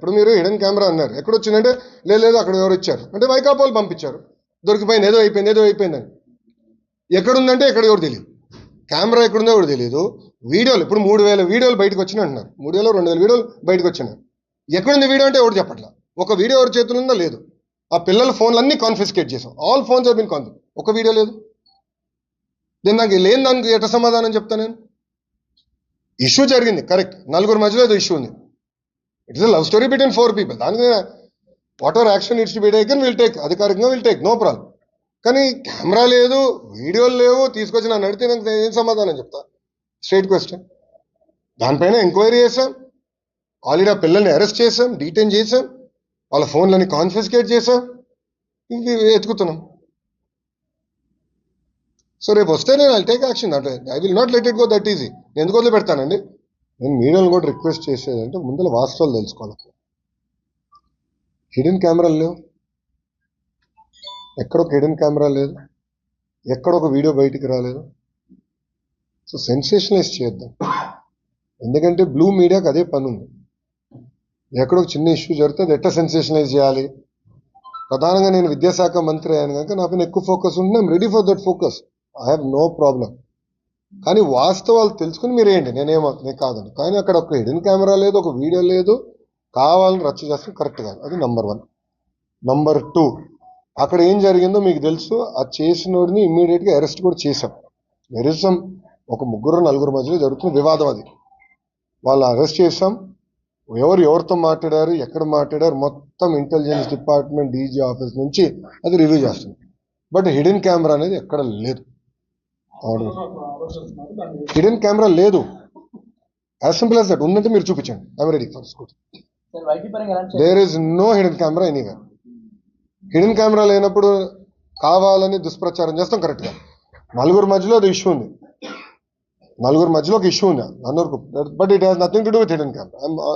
ఇప్పుడు మీరు hidden camera అన్నారు. ఎక్కడ వచ్చిందంటే లేదు లేదు అక్కడ ఎవరు ఇచ్చారు. అంటే వైకాపా వాళ్ళు పంపించారు. దొరికిపోయింది ఏదో అయిపోయింది ఏదో అయిపోయిందని. ఎక్కడుందంటే ఎక్కడ ఎవరు తెలియదు కెమెరా ఎక్కడుందో ఎవరు తెలియదు వీడియోలు ఇప్పుడు మూడు వేల వీడియోలు బయటకు వచ్చినాయి అంటున్నారు. మూడు వేల రెండు వేల వీడియోలు బయటకు వచ్చినాయి. ఎక్కడుంది వీడియో అంటే ఎవరు చెప్పట్లా? ఒక వీడియో ఎవరి చేతులు ఉందో లేదు. ఆ పిల్లల ఫోన్లు అన్నీ కాన్ఫిస్కేట్ చేసాం ఆల్ ఫోన్స్ బిన్ కాన్ఫిస్ ఒక వీడియో లేదు. నేను నాకు లేని దానికి ఎట సమాధానం చెప్తా నేను? ఇష్యూ జరిగింది కరెక్ట్. నలుగురు మధ్యలో ఏదో ఇష్యూ ఉంది. It's love story between four people దానికి whatever action it's be taken will take అధికారికంగా విల్ టేక్ నో ప్రాబ్లం కానీ కెమెరా లేదు వీడియోలు లేవు తీసుకొచ్చి నన్ను అడిగితే నాకు ఏం సమాధానం చెప్తా? స్ట్రేట్ క్వశ్చన్ దానిపైన ఎంక్వైరీ చేసాం ఆల్రెడీ ఆ పిల్లల్ని అరెస్ట్ చేసాం డీటైన్ చేసాం వాళ్ళ ఫోన్లని కాన్ఫిస్కేట్ చేసాం ఇంక ఎత్తుకుతున్నాం సో రేపు వస్తే నేను ఐ టేక్ యాక్షన్ అంటే I will not let it go that easy నేను ఎందుకు వదిలి పెడతానండి నేను మీడియాలో కూడా రిక్వెస్ట్ చేసేదంటే ముందర వాస్తవాలు తెలుసుకోవాలి. హిడెన్ కెమెరాలు లేవు. ఎక్కడ ఒక హిడెన్ కెమెరా లేదు. ఎక్కడ ఒక వీడియో బయటికి రాలేదు. సో సెన్సేషనలైజ్ చేద్దాం. ఎందుకంటే బ్లూ మీడియాకి అదే పని ఉంది. ఎక్కడ ఒక చిన్న ఇష్యూ జరిగితే అది ఎట్లా సెన్సేషనలైజ్ చేయాలి? ప్రధానంగా నేను విద్యాశాఖ మంత్రి అయ్యాను కనుక నా పైన ఎక్కువ ఫోకస్ ఉంటే I'm ready for that focus. I have no problem. కానీ వాస్తవాలు తెలుసుకుని మీరు ఏంటి నేనేమో నేను కాదండి. కానీ అక్కడ ఒక హిడెన్ కెమెరా లేదు ఒక వీడియో లేదు. కావాలని రచ్చ చేస్తే కరెక్ట్ కాదు అది నంబర్ వన్ నంబర్ టూ అక్కడ ఏం జరిగిందో మీకు తెలుసు. ఆ చేసినోడిని ఇమ్మీడియట్గా అరెస్ట్ కూడా చేశాం. వెరిసం ఒక ముగ్గురు నలుగురు మధ్యలో జరుగుతున్న వివాదం అది. వాళ్ళు అరెస్ట్ చేశాం. ఎవరు ఎవరితో మాట్లాడారు ఎక్కడ మాట్లాడారు మొత్తం ఇంటెలిజెన్స్ డిపార్ట్మెంట్ డీజీ ఆఫీస్ నుంచి అది రివ్యూ చేస్తుంది బట్ హిడెన్ కెమెరా అనేది ఎక్కడ లేదు. హిడెన్ కెమెరా లేదు. యాజ్ సింపుల్ యాజ్ దట్ ఉందంటే మీరు చూపించండి. I'm ready for school there is no hidden camera anyway hidden camera లేనప్పుడు కావాలని దుష్ప్రచారం చేస్తాం కరెక్ట్గా నలుగురు మధ్యలో అది ఇష్యూ ఉంది. నలుగురు మధ్యలో ఒక ఇష్యూ ఉంది? నలుగురు but it has nothing to do with hidden camera